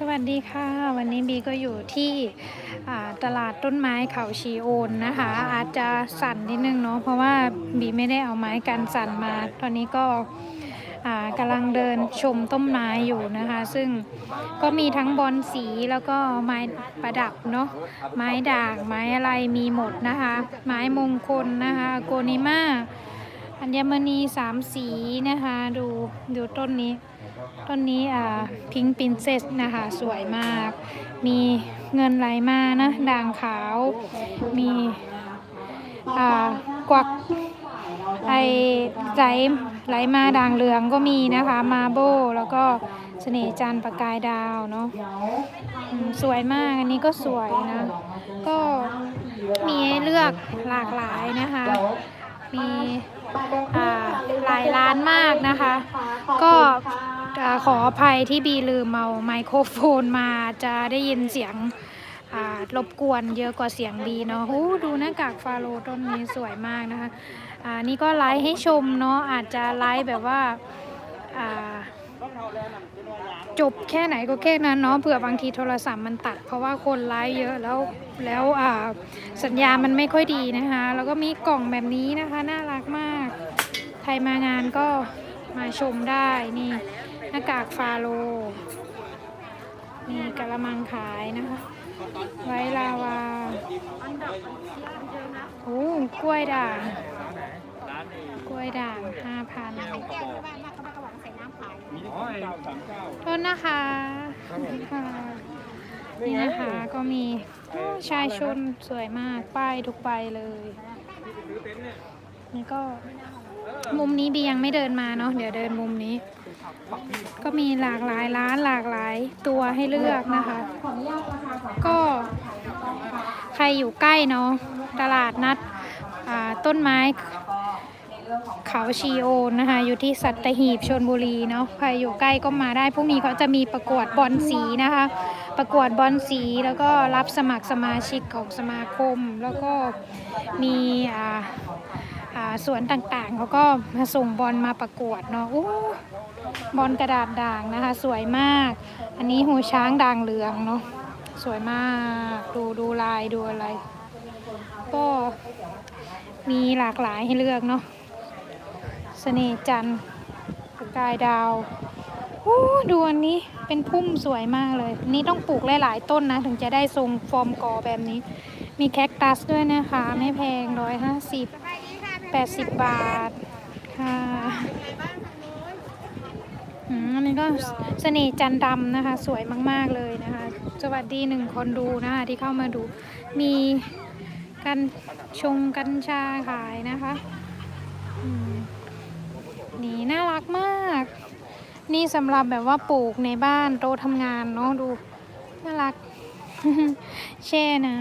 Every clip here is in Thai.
สวัสดีค่ะ วันนี้บีก็อยู่ที่ตลาดต้นไม้เขาชีโอนนะคะ อาจจะสั่นนิดนึงเนาะเพราะว่าบีไม่ได้เอาไม้กันสั่นมา ตอนนี้ก็กำลังเดินชมต้นไม้อยู่นะคะ ซึ่งก็มีทั้งบอลสีแล้วก็ไม้ประดับเนาะไม้ด่างไม้อะไรมีหมดนะคะ ไม้มงคลนะคะ โกนิมา อัญมณีสามสีนะคะ ดูดูต้นนี้ ต้นนี้อ่าพิงปินเซสนะคะ สวยมาก มีเงินไหลมานะ ด่างขาว มีอ่ากวักไอไหลไหลมาด่างเหลืองก็มีนะคะ มาโบแล้วก็เสน่ห์จันประกายดาวเนาะสวยมากอันนี้ก็สวยนะ ก็มีให้เลือกหลากหลายนะคะ มี หลายร้านมากนะคะ ก็อ่าขออภัยที่บีลืมเอาไมโครโฟนมาจะได้ยินเสียงอ่ารบกวนเยอะกว่าเสียงบีเนาะโอ้ดูหน้ากากฟาโรห์ต้นนี้สวยมากนะคะอ่านี่ก็ไลฟ์ให้ชมเนาะอาจจะไลฟ์แบบว่าอ่า จบแค่ไหนก็แค่นั้นเนาะเผื่อบางทีโทรศัพท์มันตัด เพราะว่าคนไลฟ์เยอะแล้วแล้วสัญญาณมันไม่ค่อยดีนะคะ แล้วก็มีกล่องแบบนี้นะคะน่ารักมาก ใครมางานก็มาชมได้นี่หน้ากากฟาโลมีกระมังขายนะคะ ไว้ลาวาโอ้กล้วยด่างกล้วยด่างห้าพัน โทษนะคะค่ะ นี่นะคะก็มีโอ้ชายชนสวยมากป้ายทุกใบเลย นี่ก็มุมนี้บียังไม่เดินมาเนาะเดี๋ยวเดินมุมนี้ ก็มีหลากหลายร้านหลากหลายตัวให้เลือกนะคะ ก็ ใครอยู่ใกล้เนาะตลาดนัดอ่าต้นไม้ เขาชีโอนนะคะ อยู่ที่สัตหีบชนบุรีเนาะใครอยู่ใกล้ก็มาได้พรุ่งนี้เขาจะมีประกวดบอลสีนะคะ ประกวดบอลสีแล้วก็รับสมัครสมาชิกของสมาคม แล้วก็มีอ่าอ่าสวนต่างๆเขาก็มาส่งบอลมาประกวดเนาะโอ้บอลกระดาษด่างนะคะ สวยมาก อันนี้หูช้างด่างเหลืองเนาะสวยมากดูดูลายดูอะไร ก็มีหลากหลายให้เลือกเนาะ สน่ห์จันทร์ประกายดาวโอ้ดูอันนี้เป็นพุ่มสวยมากเลย นี่ต้องปลูกหลาย ๆ ต้นนะ ถึงจะได้ทรงฟอร์มกอแบบนี้ มีแคคตัสด้วยนะคะ ไม่แพงร้อยห้าสิบแปดสิบบาท ค่ะอันนี้ก็เสน่ห์จันดำนะคะ สวยมาก ๆ เลยนะคะ สวัสดีหนึ่งคนดูนะคะที่เข้ามาดู มีกันชงกัญชาขายนะคะ นี่น่ารักมาก นี่สำหรับแบบว่าปลูกในบ้านโตทำงานเนาะดูน่ารัก แช่น้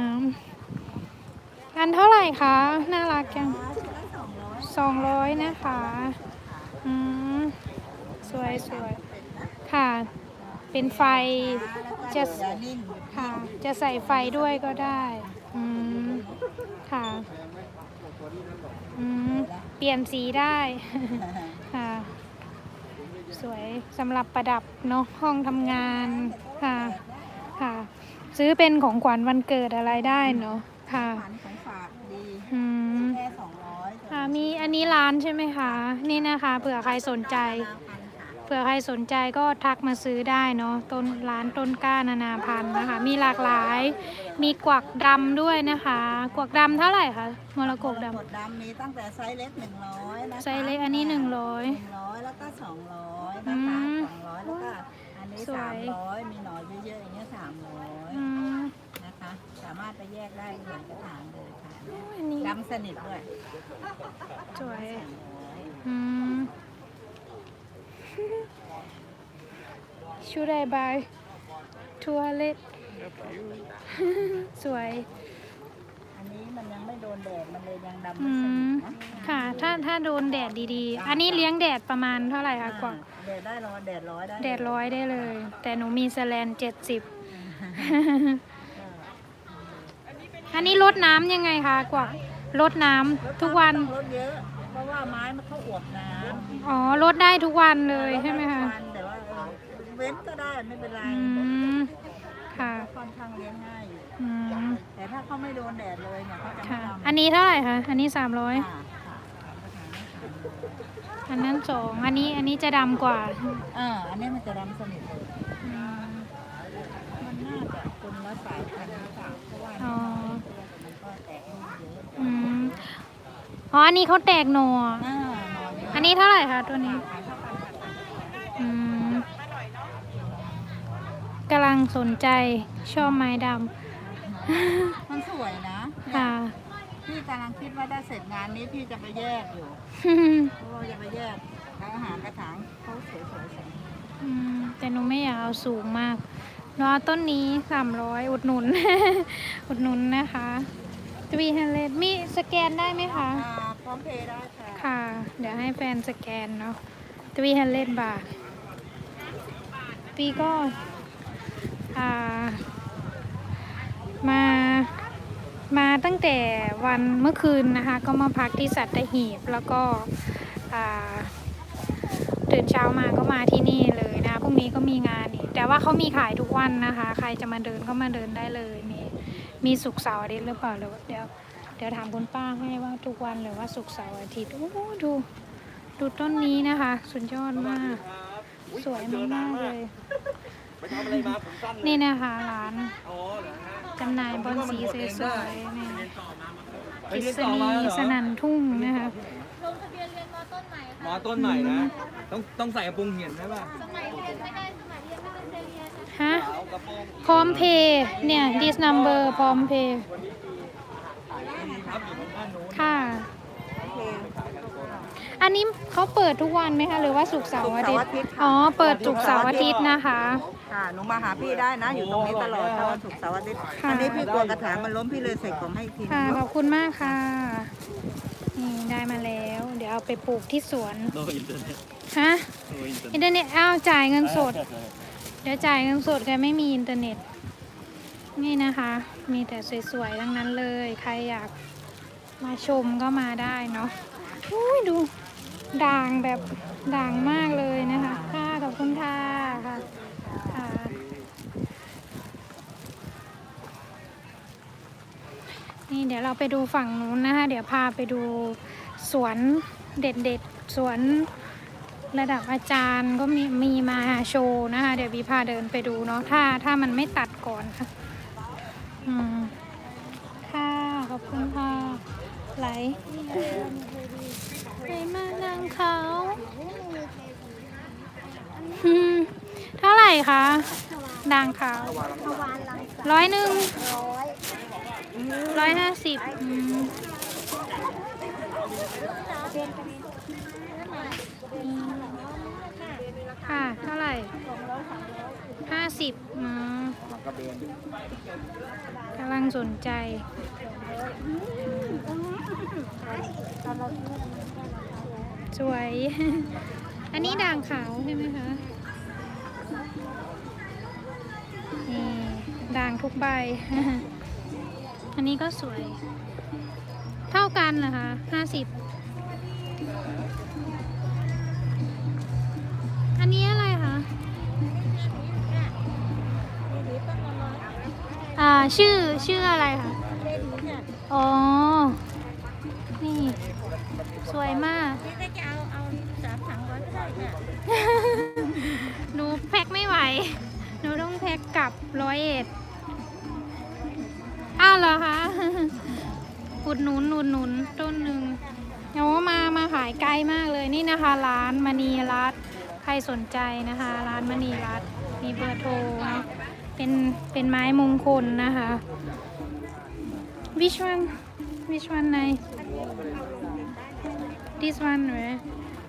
ำอันเท่าไหร่คะน่ารักจังสองร้อยนะคะอืมสวยสวยค่ะ เป็นไฟจะค่ะ จะใส่ไฟด้วยก็ได้อืมค่ะอืมเปลี่ยนสีได้ สวยสำหรับประดับเนาะห้องทำงานค่ะค่ะ ซื้อเป็นของขวัญวันเกิดอะไรได้เนาะค่ะฝันของฝากดีอืมแค่สองร้อยค่ะมีอันนี้ร้านใช่ไหมคะ นี่นะคะเผื่อใครสนใจ เผื่อใครสนใจก็ทักมาซื้อได้เนาะต้นร้านต้นกล้านานาพันธุ์นะคะ มีหลากหลาย มีกวักดำด้วยนะคะ กวักดำเท่าไหร่คะมรกตดกดดำมีตั้งแต่ไซส์เล็กหนึ่งร้อยนะคะไซส์เล็กอันนี้หนึ่งร้อยหนึ่งร้อยแล้วก็สองร้อยอืนะคะมสองร้อยแล้วก็อันนี้สวยสามร้อยมีหน่อยเยอะๆอย่างเงี้ยสามร้อยอืมนะคะ สามารถไปแยกได้เหมือนกระถางเลยค่ะอันนี้ดำสนิทด้วยสวยสามร้อยอืม Should I buy toilet สวย อันนี้มันยังไม่โดนแดด มันเลยยังดำอืไม่สนิมทนะค่ะ ถ้าถ้าโดนแดดดีๆ อันนี้เลี้ยงแดดประมาณเท่าไหร่คะกวักแดดได้ร้อยแดดร้อยได้แดดร้อยได้เลย แต่หนูมีแสแลนเจ็ดสิบ อันนี้ลดน้ำยังไงคะกว่าลดน้ำทุกวันรถเยอะเพ ราะว่าไม้มันเข้าอวบน้ำอ๋อลดได้ทุกวันเลยใช่ไหมคะแต่ว่าเออเว้นก็ได้ไม่เป็นไรอืมค่ะค่อนข้างเลี้ยงง่ายอยู่อืมแต่ถ้าเขาไม่โดนแดดเลยเนี่ยเขาจะไม่ค่ะทำอันนี้เท่าไหร่คะอันนี้สามร้อยค่ะค่ะอันนั้นสองอันนี้อันนี้จะดำกว่าอ่าอันนี้มันจะดำสนิทเลยอืมมันน่าจะคนละสายพันธุ์หรือเปล่าเพราะว่าอ๋อมันก็แตกลูกเยอะ อืม อ๋ออันนี้เขาแตกหน่ออ่านอนอันนี้เท่าไหร่คะตัวนี้ขายเท่ากันค่ะอืมกำลังสนใจชอบไม้ดมันสวยนะำค่ะ พี่กำลังคิดว่าถ้าเสร็จงานนี้พี่จะไปแยกอยู่เพราะว่าจะไปแยกแล้วหากระถางเขาสวยๆสวยอืมแต่หนูไม่อยากเอาสูงมากรอต้นนี้สามร้อยอุดหนุน อุดหนุนนะคะ ทวีฮันเลดมีสแกนได้ไหมคะ อ่าพร้อมเพย์ได้ค่ะค่ะ เดี๋ยวให้แฟนสแกนเนาะทวีฮันเลดบาท ปีก็อ่ามา มาตั้งแต่วันเมื่อคืนนะคะ ก็มาพักที่สัตหีบ แล้วก็อ่าตื่นเช้ามาก็มาที่นี่เลยนะ พรุ่งนี้ก็มีงานอีก แต่ว่าเขามีขายทุกวันนะคะ ใครจะมาเดินก็มาเดินได้เลยมี มีสุกร์เสาร์อาทิตย์หรือเปล่าหรือว่าเดี๋ยวเดี๋ยวถามคุณป้าให้ว่าทุกวันหรือว่าสุกร์เสาร์อาทิตย์โอ้โหดูดูต้นนี้นะคะ สุดยอดมาก สวยมากๆเลย ไปทำอะไรมาผมสั้นเลยนี่นะคะร้านอ๋อเหรอฮะจำหน่ายบอลสีสวยๆนี่ไปกิเรียนษต่อมาณีเหรอสนันทุ่งนะคะมอต้นใหม่นะ ต้องต้องใส่กระโปรงเหียนไหมป่ะฮะขาวกระโปรงพร้อมเพย์เนี่ย this number พร้อมเพย์ครับอยู่ด้านโน้นค่ะโอเคอันนี้เขาเปิดทุกวันไหมคะ หรือว่าศุกร์เสาร์อาทิตย์ศุกร์เสาร์อาทิตย์ ค่ะ อ๋อ เปิดศุกร์เสาร์อาทิตย์นะคะ ค่ะหนูมาหาพี่ได้นะ อยู่ตรงนี้ตลอดถ้าวันศุกร์เสาร์อาทิตย์ค่ะ อันนี้พี่กลัวกระถางมันล้มพี่เลยใส่ของให้อีกทีค่ะนึงขอบคุณมากค่ะ นี่ได้มาแล้ว เดี๋ยวเอาไปปลูกที่สวน โดยอินเทอร์เน็ตฮะโดยอินเทอร์เน็ตอินเทอร์เน็ตอ้าวจ่ายเงินสด เดี๋ยวจ่ายเงินสดกันไม่มีอินเทอร์เน็ต นี่นะคะ มีแต่สวยๆทั้งนั้นเลย ใครอยากมาชมก็มาได้เนาะอุ้ยดูด่างแบบด่างมากเลยนะคะ ค่ะขอบคุณค่ะค่ะค่ะนี่เดี๋ยวเราไปดูฝั่งนู้นนะคะ เดี๋ยวพาไปดูสวนเด็ดๆ สวน ระดับอาจารย์ก็มีมีมาโชว์นะคะเดี๋ยววีพาเดินไปดูเนาะถ้าถ้ามันไม่ตัดก่อนค่ะอืมค่ะขอบคุณค่ะไหลไหลมานางเขาอืมเท่าไหร่คะด่างขาวร้อยหนึ่งร้อยห้าสิบ ค่ะ เท่าไหร่ห้าสิบอืมกำลังสนใจสวย อันนี้ด่างขาวใช่ไหมคะนี่ด่างทุกใบ อันนี้ก็สวย เท่ากันเหรอคะห้าสิบ นนี้อะไรคะ อ่า ชื่อ ชื่ออะไรคะ อ๋อ นี่ สวยมากพี่ก็จะเอาเอาสามถังร้อยก็ได้ค่ะหนูแพ็คไม่ไหว หนูต้องแพ็คกลับร้อยเอ็ด อ้าวเหรอคะ อุดหนุนอุดหนุนต้นหนึ่งโอ้มา มาขายไกลมากเลยนี่นะคะ ร้านมณีรัตน์ใครสนใจนะคะ ร้านมณีรัตน์มีเบอร์โทรเนะเป็นเป็นไม้มงคลนะคะ which one which one ใน this one right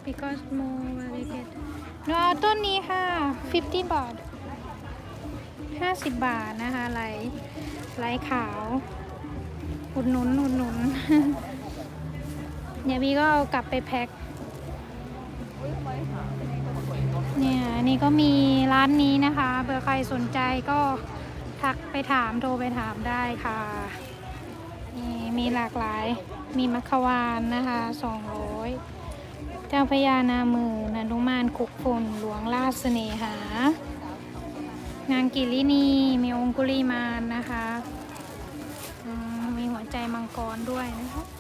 because more variegated หนูเอต้นนี้ค่ะ 50 บาท 50 บาทนะคะไหลไหลขาวอุดหนุนอุดหนุนเดี๋ยวพี่ก็เอากลับไปแพ็ค เนี่ยอันนี่ก็มีร้านนี้นะคะเบอร์ใครสนใจก็ทักไปถามโทรไปถามได้ค่ะนี่มีหลากหลายมีมัคควานนะคะ200 เจ้าพญานามือนันุมานคุกฝนหลวงราชเสน่หานางกิรินีมีองคุลีมานนะคะ มีหัวใจมังกรด้วยนะคะ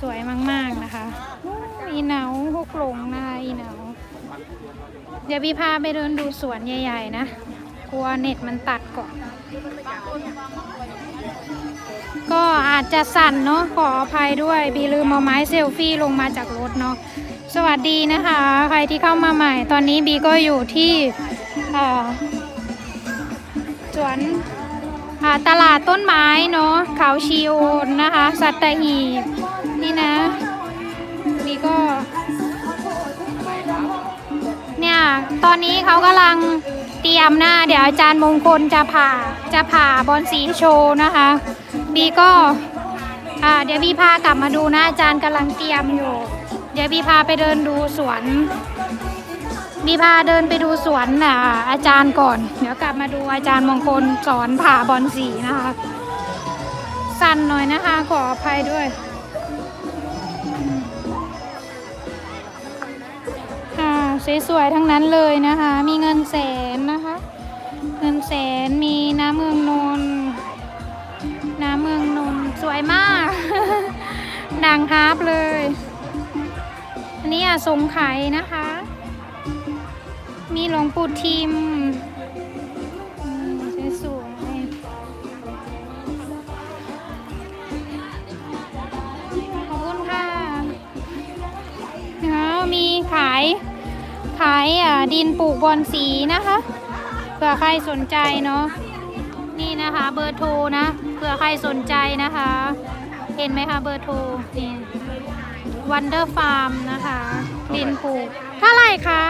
สวยมาก ๆ นะคะอีเหนาหกหลงนะคะอีเหนาเดี๋ยวพี่พาไปเดินดูสวนใหญ่ ๆ นะ กลัวเน็ตมันตัดก่อน ก็อาจจะสั่นเนาะขออภัยด้วยบีลืมเอาไม้เซลฟี่ลงมาจากรถเนาะสวัสดีนะคะ ใครที่เข้ามาใหม่ ตอนนี้บีก็อยู่ที่สวน ตลาดต้นไม้เนาะเขาชีโอนนะคะ สัตหีบนี่นะบีก็ เนี่ย ตอนนี้เขากำลังเตรียมหน้า เดี๋ยวอาจารย์มงคลจะผ่าจะผ่าบอลสีโชว์นะคะบีก็อ่าเดี๋ยวบีพากลับมาดูนะอาจารย์กำลังเตรียมอยู่ เดี๋ยวบีพาไปเดินดูสวน บีพาเดินไปดูสวนอ่าอาจารย์ก่อน เดี๋ยวกลับมาดูอาจารย์มงคลสอนผ่าบอลสีนะคะ สั่นหน่อยนะคะ ขออภัยด้วยค่ะสวยๆทั้งนั้นเลยนะคะ มีเงินแสนนะคะ เงินแสนมีน้ำเมืองนนท์น้ำเมืองนนท์สวยมากดังฮาร์ปเลย อันนี้อะสงไข่นะคะ มีหลวงปู่ทิมมสวยๆขอบคุณค่ะแล้วมีขาย ขายอ่าดินปลูกบอนสีนะคะเผื่อใครสนใจเนาะนี่นะคะเบอร์โทรนะเผื่อใครสนใจนะคะ เห็นไหมคะเบอร์โทรนี่วันเดอร์ฟาร์มนะคะดินปลูกเท่าไหร่คะ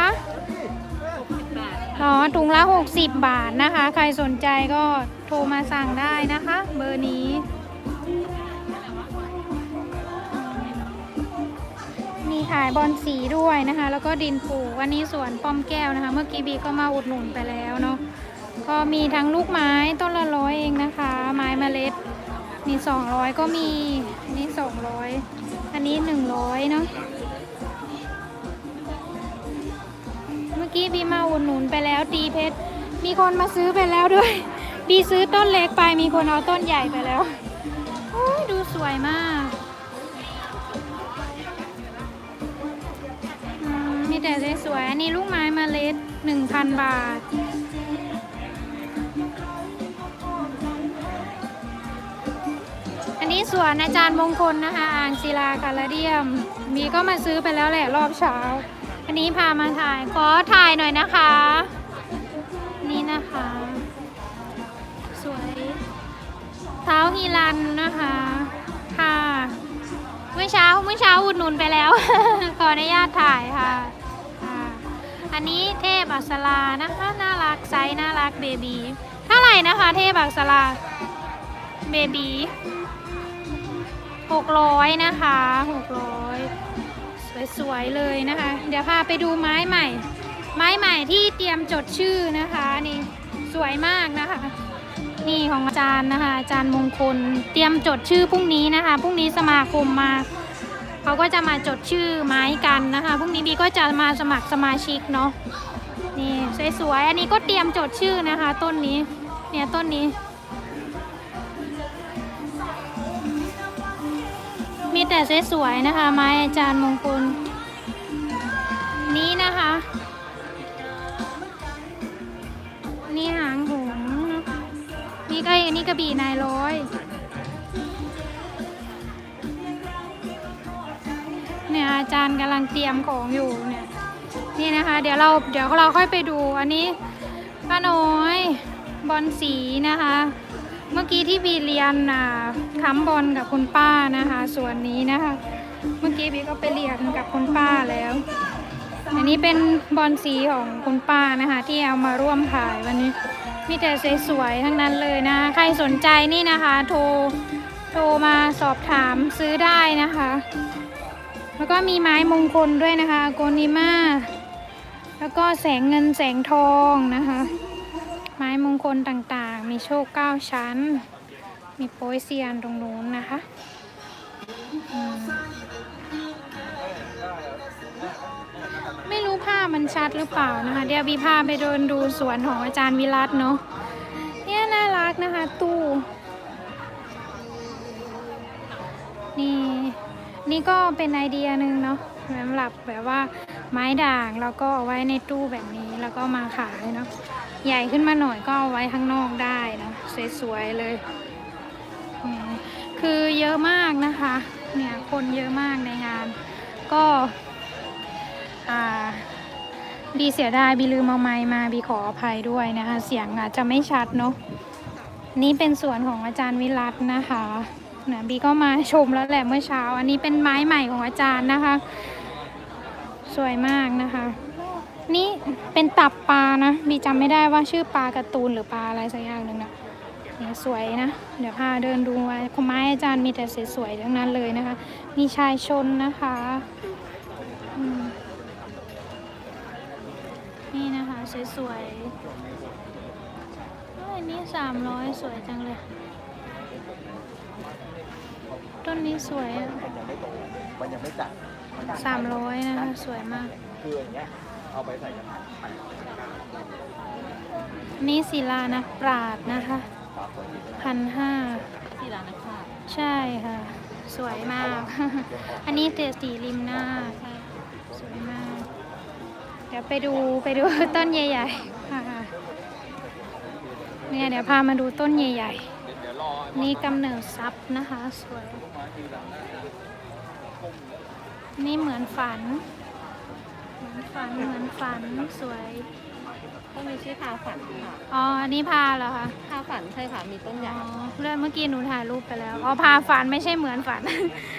อ๋อถุงละ 60 บาทนะคะ ใครสนใจก็โทรมาสั่งได้นะคะ เบอร์นี้ มีขายบอลสีด้วยนะคะ แล้วก็ดินปูวันนี้สวนป้อมแก้วนะคะ เมื่อกี้บีก็มาอุดหนุนไปแล้วเนาะก็มีทั้งลูกไม้ต้นละร้อยเองนะคะ ไม้เมล็ดมี200 ก็มีอันนี้200 อันนี้ 100 เนาะ กี้บีมาอุดหนุนไปแล้วตีเพชร มีคนมาซื้อไปแล้วด้วย บีซื้อต้นเล็กไปมีคนเอาต้นใหญ่ไปแล้วโอ้ยดูสวยมากมีแต่สวยๆอันนี้ลูกไม้มาเล็ด1,000บาทอันนี้สวนอาจารย์มงคลนะคะอ่างศิลาคาราเดียม มีก็มาซื้อไปแล้วแหละรอบเช้า อันนี้พามาถ่าย ขอถ่ายหน่อยนะคะ นี่นะคะ สวยเท้าฮีรันนะคะ ค่ะเมื่อเช้าเมื่อเช้าอุดหนุนไปแล้ว ขออนุญาตถ่ายค่ะ อันนี้เทพอักษรานะคะ น่ารักไซส์น่ารักเบบีเท่าไหร่นะคะ เทพอักษราเบบีหกร้อยนะคะหกร้อย สวยๆเลยนะคะ เดี๋ยวพาไปดูไม้ใหม่ ไม้ใหม่ที่เตรียมจดชื่อนะคะนี่สวยมากนะคะ นี่ของอาจารย์นะคะ อาจารย์มงคลเตรียมจดชื่อพรุ่งนี้นะคะพรุ่งนี้สมาคมมาเขาก็จะมาจดชื่อไม้กันนะคะพรุ่งนี้บีก็จะมาสมัครสมาชิกเนาะนี่สวยๆอันนี้ก็เตรียมจดชื่อนะคะ ต้นนี้เนี่ยต้นนี้ มีแต่สวยๆนะคะ ไม้อาจารย์มงคล นี้นะคะ นี่หางหงนี่ก็อันนี้กระบี่นายร้อย เนี่ยอาจารย์กำลังเตรียมของอยู่เนี่ยนี่นะคะ เดี๋ยวเราเดี๋ยวเราค่อยไปดูอันนี้ป้าน้อยบอลสีนะคะ เมื่อกี้ที่บีเรียนอ่าค้ำบอลกับคุณป้านะคะ ส่วนนี้นะคะ เมื่อกี้บีก็ไปเรียนกับคุณป้าแล้ว อันนี้เป็นบอลสีของคุณป้านะคะ ที่เอามาร่วมขายวันนี้ มีแต่สวยๆทั้งนั้นเลยนะ ใครสนใจนี่นะคะ โทรโทรมาสอบถามซื้อได้นะคะ แล้วก็มีไม้มงคลด้วยนะคะโกนิมาแล้วก็แสงเงินแสงทองนะคะ ไม้มงคลต่างๆ มีโชคเก้าชั้น มีโป้ยเซียนตรงนู้นนะคะมไม่รู้ภาพมันชัดหรือเปล่านะคะ เดี๋ยวบีพาไปเดินดูสวนของอาจารย์วิรัตเนาะเนี่ยน่ารักนะคะ ตู้ นี่นี่ก็เป็นไอเดียหนึ่งเนาะสำหรับแบบว่าไม้ด่างแล้วก็เอาไว้ในตู้แบบนี้แล้วก็มาขายเนาะ ใหญ่ขึ้นมาหน่อยก็เอาไว้ข้างนอกได้นะ สวยๆเลยนี่คือเยอะมากนะคะ เนี่ยคนเยอะมากในงาน ก็อ่าบีเสียดายบีลืมเอาไม้มาบีขออภัยด้วยนะคะ เสียงอาจจะไม่ชัดเนาะนี่เป็นสวนของอาจารย์วิรัตนะคะนะบีก็มาชมแล้วแหละเมื่อเช้า อันนี้เป็นไม้ใหม่ของอาจารย์นะคะ สวยมากนะคะ นี่เป็นตับปลานะบีจำไม่ได้ว่าชื่อปลาการ์ตูนหรือปลาอะไรสักอย่างหนึ่งนะเนี่ยสวยนะ เดี๋ยวพาเดินดูไว้ไม้อาจารย์มีแต่สวยๆทั้งนั้นเลยนะคะ มีชายชนนะคะอืมนี่นะคะสวยๆเอ้ยอันนี่สามร้อยสวยจังเลยต้นนี้สวยอะมันยังไม่โตมันยังไม่จัดสามร้อยนะคะ สวยมากคืออย่างเงี้ย เอาไปใส่กระถางนี่ศิลานักปราดนะคะพันห้าที่ร้านนะคะใช่ค่ะ สวยมาก อันนี้เตสีริมหน้าสวยมาก เดี๋ยวไปดูไปดูต้นใหญ่ๆค่ะเนี่ยเดี๋ยวพามาดูต้นใหญ่เดี๋ยวรอๆนี่กำเนิดซับนะคะ สวย นี่เหมือนฝันเหมือน ฝันเหมือนฝันสวยก็มีชื่อพาฝันค่ะอ๋ออันนี้พาเหรอคะพาฝันใช่ค่ะ มีต้นใหญ่อ๋อเรื่องเมื่อกี้หนูถ่ายรูปไปแล้วอ๋อพาฝันไม่ใช่เหมือนฝัน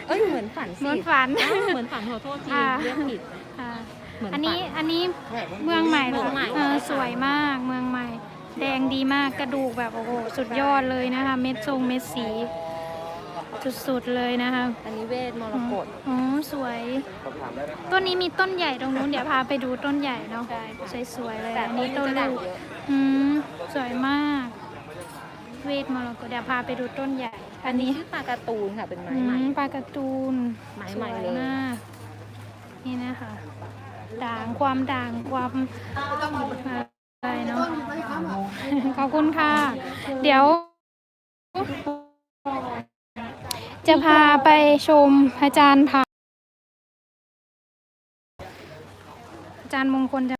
เอ้ย เหมือนฝันเหมือนฝัน อ้าวเหมือนฝันขอโทษทีอ่าเรื่องผิดค่ะเหมือนอันนี้ฝันอันนี้เมืองใหม่เหรเมืองใหม่ เออสวยมากเมืองใหม่ แดงดีมากกระดูกแบบโอ้โหสุดยอดเลยนะคะ เม็ดทรงเม็ดสี สุดๆเลยนะคะอันนี้เวทมรกตอ๋อสวย ต้นนี้มีต้นใหญ่ตรงนู้นเดี๋ยวพาไปดูต้นใหญ่เนาะสวยๆเลยแต่อันต้นนี้นี้ต้นจะด่างลูกเยอะอืมสวยมาก เวทมรกตเดี๋ยวพาไปดูต้นใหญ่ อันนี้ชื่อปลาการ์ตูนค่ะเป็นไม้อืใหม่มปลาการ์ตูนไม้สใหม่วยเลยมากนี่นะคะด่างความด่างความอะไรเนาะขอบคุณค่ะ เดี๋ยว จะพาไปชมอาจารย์พาอาจารย์มงคลจะ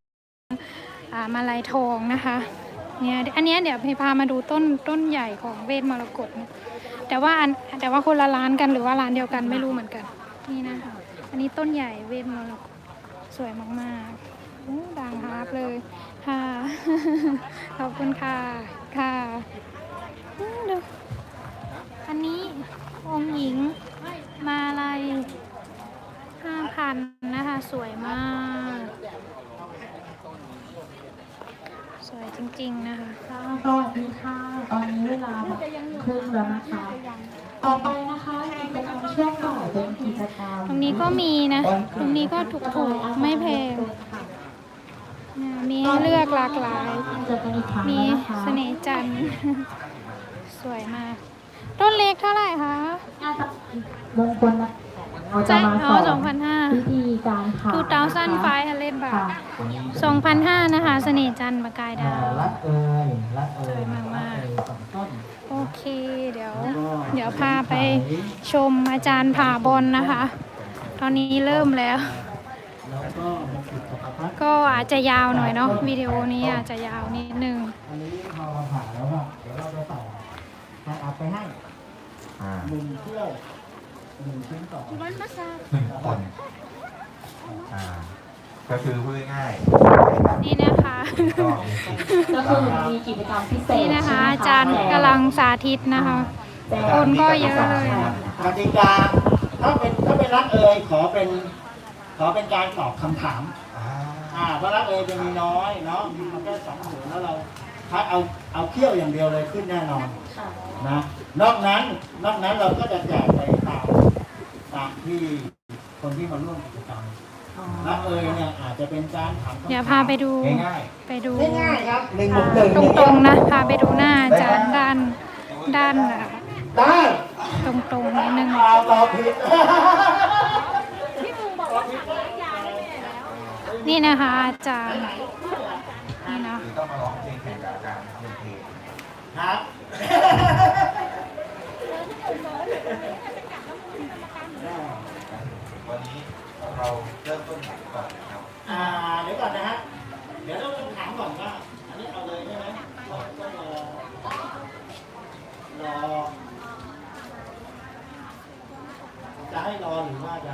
มาลายทองนะคะเนี่ยอันนี้เดี๋ยวพามาดูต้นต้นใหญ่ของเวทมรกตแต่ว่าอันแต่ว่าคนละร้านกันหรือว่าร้านเดียวกันไม่รู้เหมือนกัน นี่นะคะอันนี้ต้นใหญ่เวทมรกตสวยมากๆด่างฮาร์ปเลยค่ะขอบคุณค่ะค่ะดูอันนี้ องค์หญิงมาลัยห้าพันนะคะ สวยมาก สวยจริงๆนะคะสวัสดีค่ะตอนนี้เวลาแบบครึ่งแล้วนะคะ ต่อไปนะคะกิจกรรมช่วงบ่ายเป็นกิจกรรมตรงนี้ก็มีนะ ตรงนี้ก็ถูกๆ ไม่แพงเนี่ยมีให้เลือกหลากหลายเจอกันอีกครั้งมีแล้วนะคะเสน่ห์จันทร์สวยมากต้ นเล็กเท่าไหร่คะน่าจะมงคลนะเราจะใช่มาอ๋สออนสองพันห้าวิธีการผ่าทูเตาสั้นไฟฮันเลนบาค่ะทสองพันห้านะคะ เสน่ห์จันทร์ประกายดาวรัดเอ่ยรัดเอ่สวยยมากๆรัดเอ่ยสองต้นโอเค เดี๋ยว เดี๋ยวพาไปชมอาจารย์ผ่าบอลนะคะ ตอนนี้เริ่มแล้วแล้วก็มงกุฎจักรพรรดิก็อาจจะยาวหน่อยเนาะวิดีโอนี้อาจจะยาวนิดนึงอันนี้พอเราผ่านแล้วอะเดี๋ยวเราจะต่อให้อัพไปให้ อ่าหนึ่งเที่ยวหนึ่งชิ้นต่อหนึ่งคนอ่า ก็คือพูดง่ายนี่นะคะๆก็มีสิทธิ์ก็คือมีกิจกรรมพิเศษนี่นะคะ อาจารย์กำลังสาธิตนะคะ คนก็เยอะเลย กติกาถ้าเป็นถ้าเป็นรักเอ่ยขอเป็น ขอเป็นการตอบคำถาม อ่าอ่าเพราะรักเอ่ยจะมีน้อยเนาะมีแค่สองหมื่นแล้วเราถ้าเอาเอาเที่ยวอย่างเดียวเลยขึ้นแน่นอนค่ะ นะนอกนั้นนอกนั้นเราก็จะแจกไปตามตามที่คนที่มาร่วมกิจกรรมอ๋อรักเอ่ยเนี่ยอาจจะเป็นการถามคำถมเดี๋ยวพาไปดูง่ายไปดูง่ายๆครับหนึ่งบวกหนึ่งตรงๆนะพาไปดูหน้าอาจารย์ด้านด้านอะได้ตรงๆนิดนึงเอาตอบผิดพี่มึงบอกว่าถังน้ำยาได้ไปไหนแล้วไนี่นะคะอาจารย์นี่นะหรือต้องมาร้องเพลงแข่งกับอาจารย์เพลงเพลงครับ วันนี้เราเริ่มต้นก่อนนะครับอ่าเดี๋ยวก่อนนะฮะ เดี๋ยวต้องถามก่อนว่า อันนี้เอาเลยใช่ไหมต้องรอรอจะให้รอหรือว่าจะ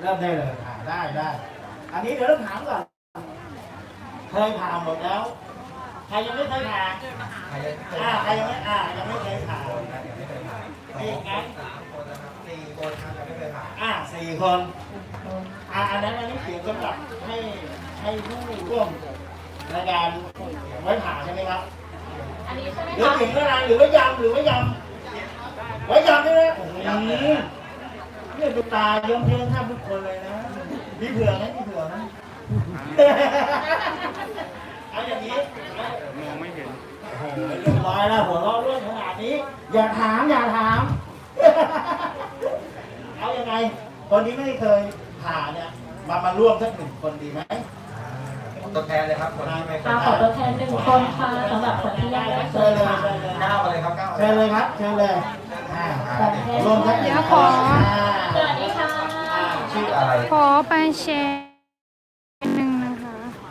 เริ่มได้เลยอ่าได้ได้ อันนี้เดี๋ยวต้องถามก่อน เคยผ่าหมดแล้ว รยังไม่เคยผ่าใครยังไม่เคยอ่าผ่านใครยังไม่อ่ายังไม่เคยผ่าคนนะยังไม่เคยผ่านี่ครับสี่คนครับยังไม่เคยผ่านอ่าสี่คนอ่าอันนั้นอันนี้เขียนสำหรับให้ให้ผู้ร่วมรายการไว้ผ่าใช่ไหมครับอันนี้ใช่ไหมหรือคะเขียนอะไรหรือว่ายำหรือว่ายำไว้ยำใช่ไหมโอ้โหเนี่ยดูตายอมเพลงท่าทุกคนเลยนะมีเผื่อไหมมีเผื่อไหม เอาอย่างนี้มองไม่เห็นโอ้โหเรียบร้อยแล้วหัวเราะเรื่องขนาดนี้ อย่าถามอย่าถาม เอายังไง คนที่ไม่เคยผ่าเนี่ย มามาร่วมสักหนึ่งคนดีไหมตัวแทนเลยครับคนที่ไม่เคยอ่าขอผ่านตัวแทนหนึ่งคนค่ะสำหรับคนที่ยังไม่เคเชิญยเลยค่ะเชิญเลยก้าวมาเลยครับก้าวมาเชิญเลยครับเชิญเลยอ่าร่วมสักหนึ่งเดี๋ยวคขอนอ่าสวัสดีค่ะอ่าชื่ออะไร ขอไปแชร์